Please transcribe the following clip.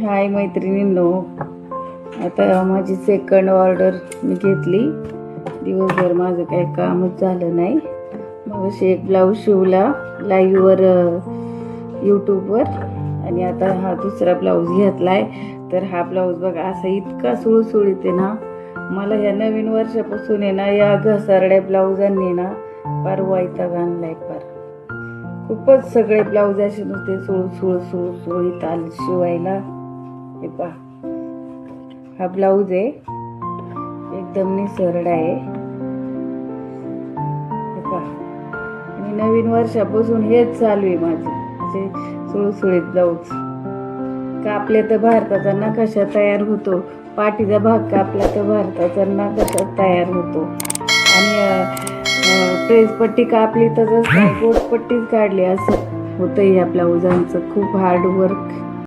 हाय मैत्रिणींनो. आता माझी सेकंड ऑर्डर मी घेतली. दिवसभर माझं काही कामच झालं नाही. मग अशी एक ब्लाऊज शिवला लाईव्हवर यूट्यूबवर आणि आता हा दुसरा ब्लाऊज घेतला आहे तर हा ब्लाऊज बघा असा इतका सुळसुळीत आहे ना. मला या नवीन वर्षापासून आहे ना या घसारड्या ब्लाऊजांनी ना फार आणला आहे पार खूपच सगळे ब्लाऊज असे नुसते सुळ सुळ सुळ सुळीत आले शिवायला. हे पहा. हा ब्लाऊज आहे. एकदम निसरडा आहे. हे पहा. आणि नवीन वर्षापासून हेच चालू आहे माझे. असे सुळसुळीत ब्लाऊज. कापले तर भारताचा नकाशा तयार होतो. पाठीचा भाग कापला तर भारताचा नकाशा तयार होतो. आणि प्रेस पट्टी कापली तर जसं गोटपट्टीच काढली. असं होतं या ब्लाऊजांचं. खूप हार्ड वर्क